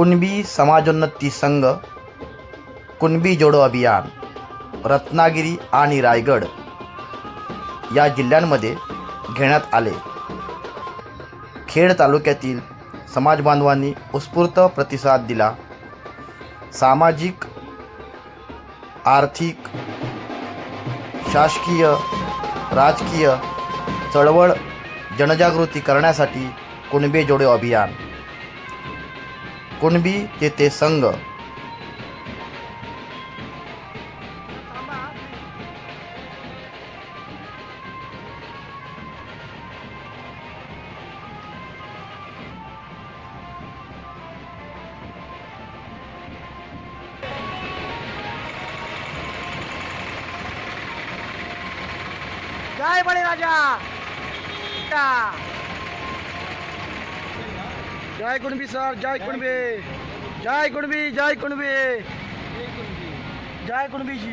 कुणबी समाजोन्नती संघ कुणबी जोडो अभियान रत्नागिरी आणि रायगड या जिल्ह्यांमध्ये घेण्यात आले. खेड तालुक्यातील समाज बांधवांनी उत्स्फूर्त प्रतिसाद दिला. सामाजिक आर्थिक शासकीय राजकीय चळवळ जनजागृती करण्यासाठी कुणबी जोडो अभियान कुणबी तेथे संघ. जय बळीराजा. या. जय कुणबी सर जय कुणबी जय कुणबी जय कुणबी जय कुणबीजी